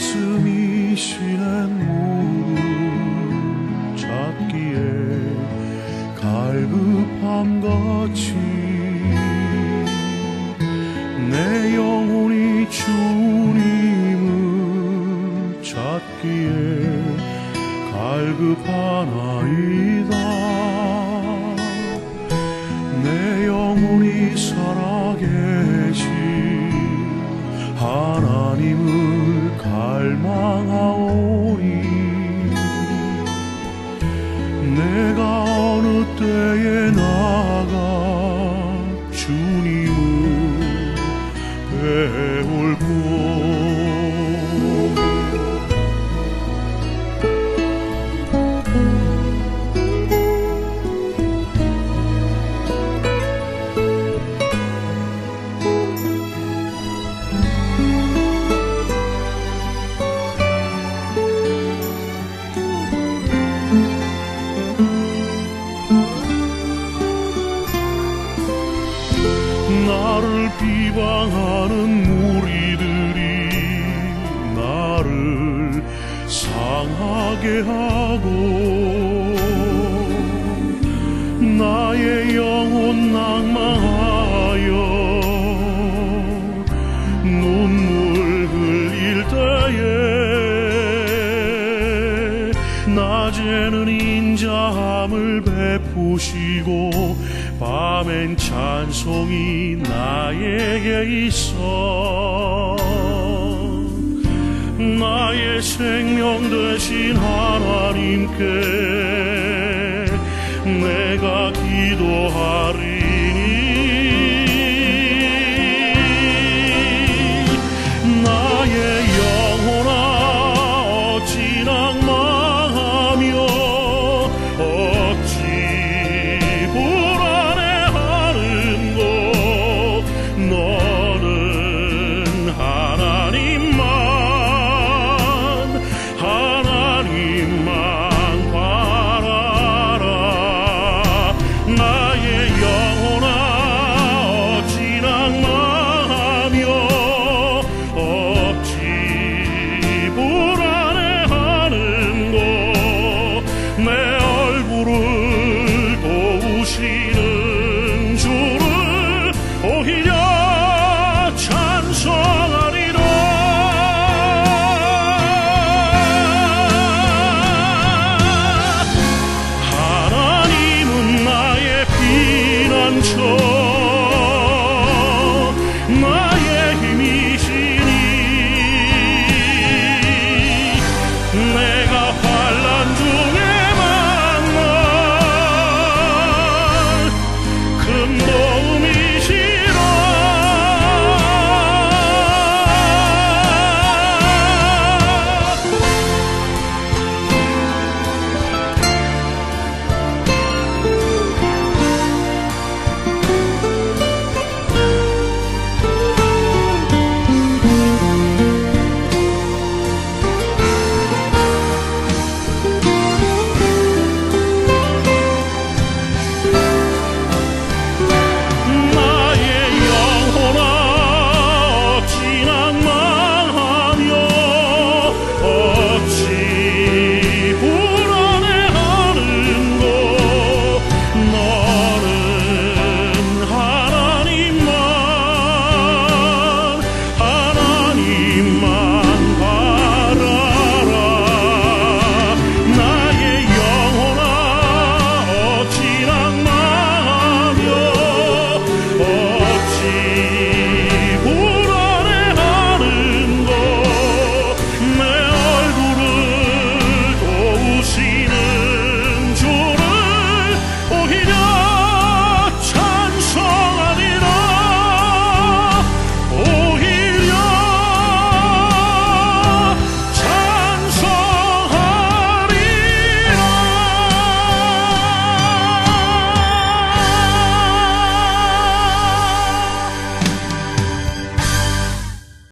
가슴이 시낸 무릎 찾기에 갈급함 같이 내 영혼이 주님을 찾기에 갈급하나이다. 내 영혼이 살아계 내가 어느 때에 나가 주님을 배 나를 비방하는 무리들이 나를 상하게 하고 나의 영혼 낭망 인자함을 베푸시고 밤엔 찬송이 나에게 있어. 나의 생명 되신 하나님께 내가 기도하리 도우시는 주를 오히려 Him